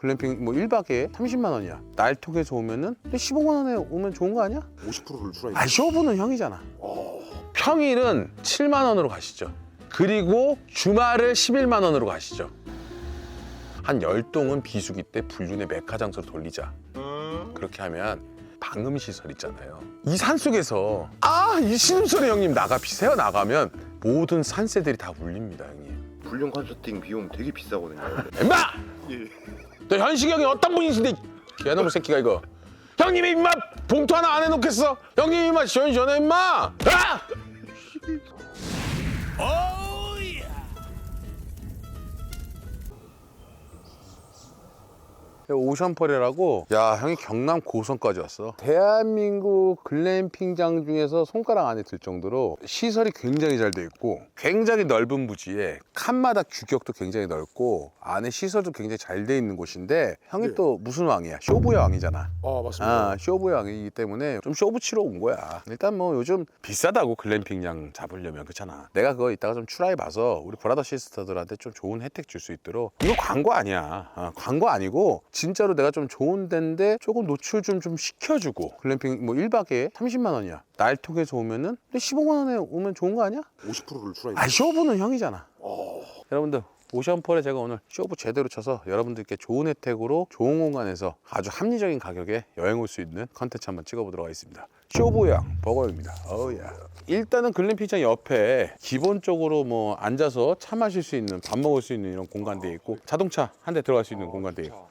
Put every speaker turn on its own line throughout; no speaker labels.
글램핑 뭐 1박에 30만 원이야. 날톡에서 오면은 15만 원에 오면 좋은 거 아니야?
50%를 줄어야
아, 쇼부는 형이잖아. 평일은 7만 원으로 가시죠. 그리고 주말을 11만 원으로 가시죠. 한 열동은 비수기 때 불륜의 메카 장소로 돌리자. 그렇게 하면 방음 시설 있잖아요. 이 산 속에서 아, 이 신음소리 형님 나가 비세요 나가면 모든 산새들이 다 울립니다, 형님.
불륜 컨설팅 비용 되게 비싸거든요.
엠마!
예.
너 현식이 형이 어떤 분이신데? 개놈의 새끼가 이거. 형님이 임마 봉투 하나 안 해놓겠어? 형님이 임마 시원시원해 임마! 아! 오션펄이라고 야 형이 경남 고성까지 왔어 대한민국 글램핑장 중에서 손가락 안에 들 정도로 시설이 굉장히 잘 돼 있고 굉장히 넓은 부지에 칸마다 규격도 굉장히 넓고 안에 시설도 굉장히 잘 돼 있는 곳인데 형이
네.
또 무슨 왕이야 쇼부의 왕이잖아
아 맞습니다.
아, 쇼부의 왕이기 때문에 좀 쇼부 치러 온 거야. 일단 뭐 요즘 비싸다고 글램핑장 잡으려면 그렇잖아. 내가 그거 이따가 좀 추라해 봐서 우리 브라더 시스터들한테 좀 좋은 혜택 줄 수 있도록 이거 광고 아니야. 아, 광고 아니고 진짜로 내가 좀 좋은 데인데 조금 노출 좀 좀 시켜주고 글램핑 뭐 1박에 30만 원이야. 날톡에서 오면은 15만 원에 오면 좋은 거 아니야?
50%를 줄어야
아, 쇼부는 형이잖아.
어.
여러분들 오션펄에 제가 오늘 쇼부 제대로 쳐서 여러분들께 좋은 혜택으로 좋은 공간에서 아주 합리적인 가격에 여행 올 수 있는 컨텐츠 한번 찍어보도록 하겠습니다. 쇼부양 버거입니다. 어우야. 일단은 글램핑장 옆에 기본적으로 뭐 앉아서 차 마실 수 있는 밥 먹을 수 있는 이런 공간돼 있고 자동차 한 대 들어갈 수 있는 공간돼 있고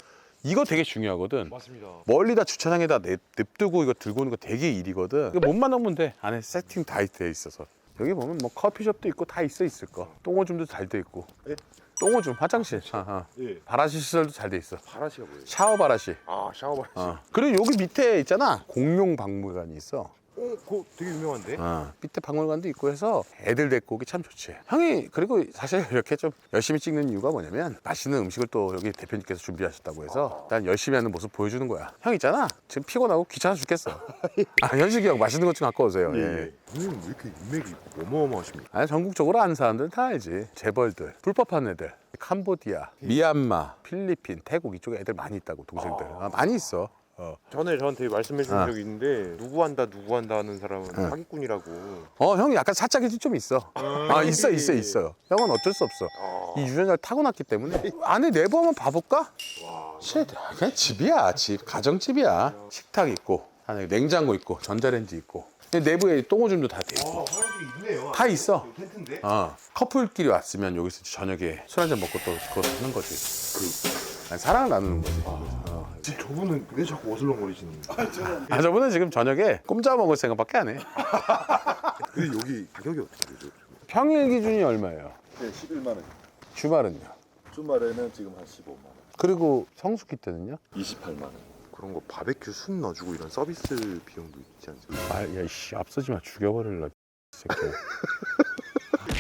이거 되게 중요하거든.
맞습니다.
멀리다 주차장에다 냅, 냅두고 이거 들고 오는 거 되게 일이거든. 이거 몸만 넣으면 돼. 안에 세팅 다 돼 있어서. 여기 보면 뭐 커피숍도 있고 다 있어 있을 거. 똥오줌도 잘 돼 있고.
예?
똥오줌, 화장실. 아하.
예.
바라시 시설도 잘 돼 있어.
파라시가 뭐예요?
샤워 바라시.
아 샤워바.
어. 그리고 여기 밑에 있잖아. 공룡 박물관이 있어.
어, 그거 되게 유명한데?
어. 밑에 박물관도 있고 해서 애들 데리고 오기 참 좋지. 형이 그리고 사실 이렇게 좀 열심히 찍는 이유가 뭐냐면 맛있는 음식을 또 여기 대표님께서 준비하셨다고 해서 난 열심히 하는 모습 보여주는 거야. 형 있잖아. 지금 피곤하고 귀찮아 죽겠어. 아, 현식이 형 맛있는 것 좀 갖고 오세요. 예.
형님 왜 이렇게 인맥이 어마어마하십니까?
아니 전국적으로 아는 사람들은 다 알지. 재벌들, 불법한 애들, 캄보디아, 미얀마, 필리핀, 태국 이쪽에 애들 많이 있다고 동생들. 아, 많이 있어. 어.
전에 저한테 말씀해 주신
아.
적이 있는데 누구 한다 누구 한다 하는 사람은
응.
사기꾼이라고.
어, 형이 약간 사짝이 좀 있어. 아, 있어, 있어, 있어. 형은 어쩔 수 없어.
아.
이 유전자를 타고났기 때문에 안에 내부 한번 봐볼까?
와.
씨, 그냥 집이야, 집. 가정집이야. 식탁 있고, 안에 냉장고 있고, 전자레인지 있고. 근데 내부에 똥오줌도 다 돼 있고.
사람들이 있네요.
다 있어.
텐트인데?
어. 커플끼리 왔으면 여기서 저녁에 술 한잔 먹고 또 그거 하는 거지.
그,
아니, 사랑을 나누는 거지. 어.
지금 저분은 왜 자꾸 어슬렁거리시는 거예요?
아, 저분은 지금 저녁에 꼼짝 먹을 생각밖에 안 해.
근데 여기 가격이 어떻게 되죠?
평일 기준이 얼마예요?
네, 11만 원.
주말은요?
주말에는 지금 한 15만 원.
그리고 성수기 때는요?
28만 원.
그런 거 바베큐 숯 넣어주고 이런 서비스 비용도 있지 않습니까?
아, 야, 씨, 앞서지 마. 죽여버릴라, 이 새끼.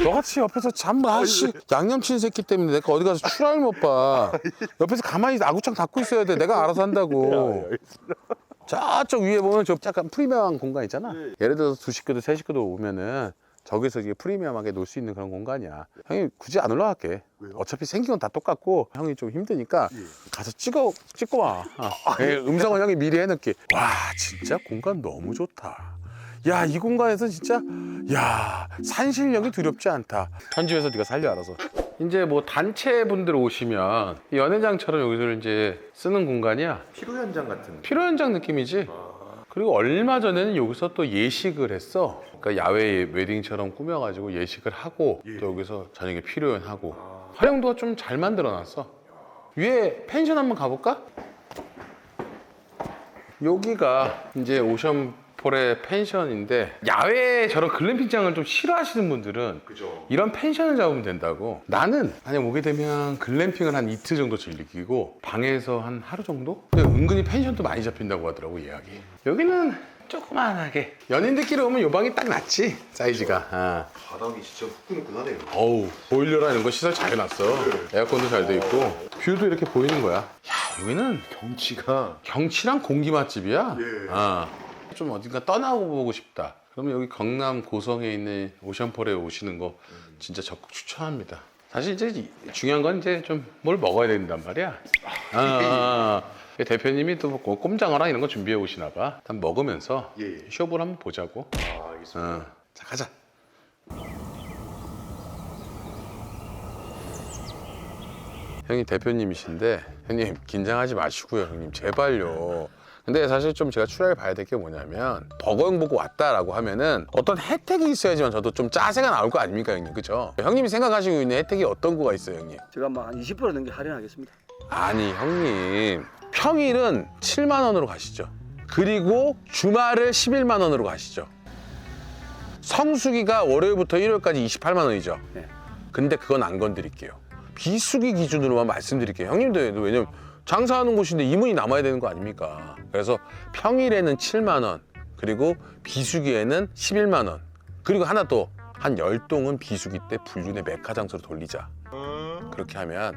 너같이 옆에서 잠, 아, 씨. 양념친 새끼 때문에 내가 어디 가서 출하를 못 봐. 옆에서 가만히 아구창 닫고 있어야 돼. 내가 알아서 한다고. 저쪽 위에 보면 저 약간 프리미엄한 공간 있잖아. 예를 들어서 두 식구들, 세 식구들 오면은 저기서 이게 프리미엄하게 놀 수 있는 그런 공간이야. 형이 굳이 안 올라갈게.
왜요?
어차피 생긴 건 다 똑같고 형이 좀 힘드니까
예.
가서 찍어 찍고 와. 어. 예, 음성은 형이 미리 해놓게. 와 진짜 공간 너무 좋다. 야 이 공간에서 진짜 야 산실력이 두렵지 않다. 편집해서 네가 살려 알아서. 이제 뭐 단체 분들 오시면 연회장처럼 여기서 이제 쓰는 공간이야.
피로 현장 같은.
피로 현장 느낌이지. 그리고 얼마 전에는 여기서 또 예식을 했어. 그러니까 야외 웨딩처럼 꾸며가지고 예식을 하고
예.
또 여기서 저녁에 피로연하고 활용도가 좀 잘 만들어놨어. 위에 펜션 한번 가볼까? 여기가 이제 오션 폴의 펜션인데 야외 저런 글램핑장을 좀 싫어하시는 분들은
그죠.
이런 펜션을 잡으면 된다고. 나는 만약 오게 되면 글램핑을 한 이틀 정도 즐기고 방에서 한 하루 정도? 근데 은근히 펜션도 많이 잡힌다고 하더라고 예약이. 여기는 조그만하게 연인들끼리 오면 요 방이 딱 낫지 사이즈가. 아.
바닥이 진짜 후끈후끈하네요.
어우 보일러라 이런 거 시설 잘 해놨어. 에어컨도 잘 돼 있고 뷰도 이렇게 보이는 거야. 야 여기는
경치가
경치랑 공기 맛집이야.
예.
아, 좀 어딘가 떠나고 보고 싶다. 그러면 여기 경남 고성에 있는 오션폴에 오시는 거 진짜 적극 추천합니다. 사실 이제 이- 중요한 건 이제 좀 뭘 먹어야 된단 말이야. 아, 아, 아. 대표님이 또 뭐 꼼장어랑 이런 거 준비해 오시나 봐. 일단 먹으면서
예, 예.
쇼부를 한번 보자고.
아 알겠습니다.
어. 자 가자. 형이 대표님이신데 형님 긴장하지 마시고요 형님 제발요. 근데 사실 좀 제가 추락을 봐야 될 게 뭐냐면 버거형 보고 왔다라고 하면은 어떤 혜택이 있어야지만 저도 좀 짜세가 나올 거 아닙니까 형님 그죠? 형님이 생각하시고 있는 혜택이 어떤 거가 있어요 형님?
제가 뭐 한 20% 넘게 할인하겠습니다.
아니 형님 평일은 7만 원으로 가시죠 그리고 주말을 11만 원으로 가시죠 성수기가 월요일부터 일요일까지 28만 원이죠
네.
근데 그건 안 건드릴게요 비수기 기준으로만 말씀드릴게요 형님도 왜냐면 장사하는 곳인데 이문이 남아야 되는 거 아닙니까 그래서 평일에는 7만 원 그리고 비수기에는 11만 원 그리고 하나 또 한 열동은 비수기 때 불륜의 메카 장소로 돌리자 그렇게 하면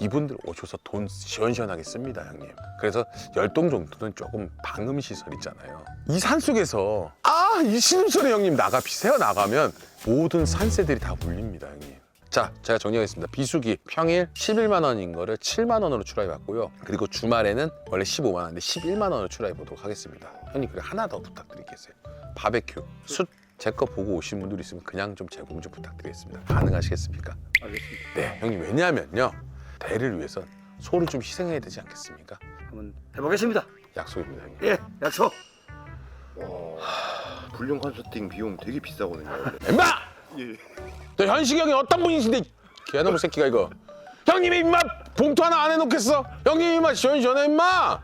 이분들 오셔서 돈 시원시원하게 씁니다, 형님. 그래서 열동 정도는 조금 방음 시설 있잖아요. 이 산 속에서 아, 이 신음소리 형님 나가 비세어 나가면 모든 산새들이 다 물립니다, 형님. 자, 제가 정리하겠습니다. 비수기 평일 11만 원인 거를 7만 원으로 출하해 봤고요. 그리고 주말에는 원래 15만 원인데 11만 원으로 출하해 보도록 하겠습니다. 형님 그리고 하나 더 부탁드리겠어요. 바베큐, 숯, 제 거 보고 오신 분들 있으면 그냥 좀 제공 좀 부탁드리겠습니다. 가능하시겠습니까?
알겠습니다.
네, 형님 왜냐하면요 대를 위해선 소를 좀 희생해야 되지 않겠습니까?
한번 해보겠습니다.
약속입니다, 형님.
예, 약속.
와 불륜 컨설팅 비용 되게 비싸거든요. 원래.
엠마!
예.
너 현식이 형이 어떤 분이신데 개놈의 새끼가 이거 형님이 임마 봉투 하나 안 해놓겠어? 형님 임마 시원시원해 임마! 아!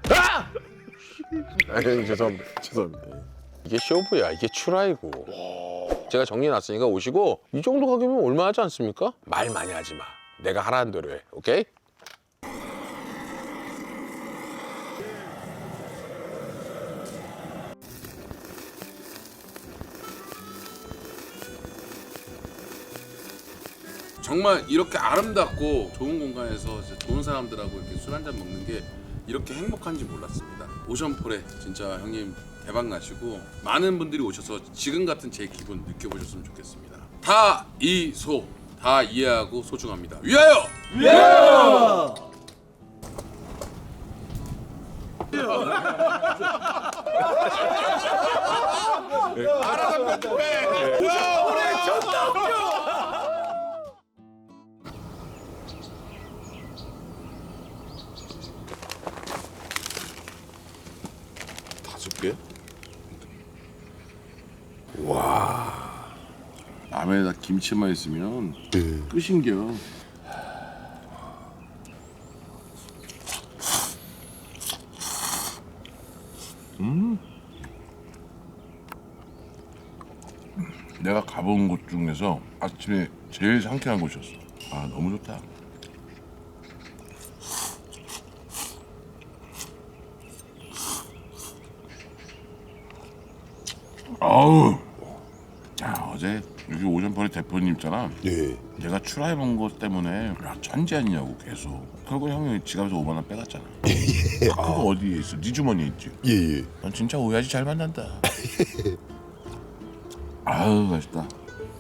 아 죄송합니다 죄송합니다 이게 쇼부야 이게 추라이고 제가 정리해놨으니까 오시고 이 정도 가격이면 얼마 하지 않습니까? 말 많이 하지 마 내가 하라는 대로 해 오케이? 정말 이렇게 아름답고 좋은 공간에서 좋은 사람들하고 이렇게 술 한잔 먹는 게 이렇게 행복한지 몰랐습니다. 오션폴에 진짜 형님 대박 나시고 많은 분들이 오셔서 지금 같은 제 기분 느껴보셨으면 좋겠습니다. 다 이소 다 이해하고 소중합니다. 위하여! 다 섯 개? 와 밤에다 김치만 있으면 끝인겨.
내가 가본 곳 중에서 아침에 제일 상쾌한 곳이었어. 아 너무 좋다. 아우. 야 어제 여기 오전벌이 대표님 있잖아.
예.
내가 출하해 본것 때문에 야 천재 아니냐고 계속. 결국 형이 지갑에서 5만 원 빼갔잖아. 아, 그거 어디에 있어? 네 주머니에 있지.
예 예.
넌 진짜 오야지 잘 만난다. 아유 맛있다.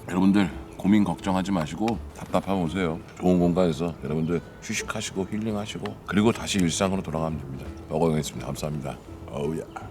여러분들 고민 걱정하지 마시고 답답하면 오세요. 좋은 공간에서 여러분들 휴식하시고 힐링하시고 그리고 다시 일상으로 돌아가면 됩니다. 먹어야겠습니다. 감사합니다. 어우야.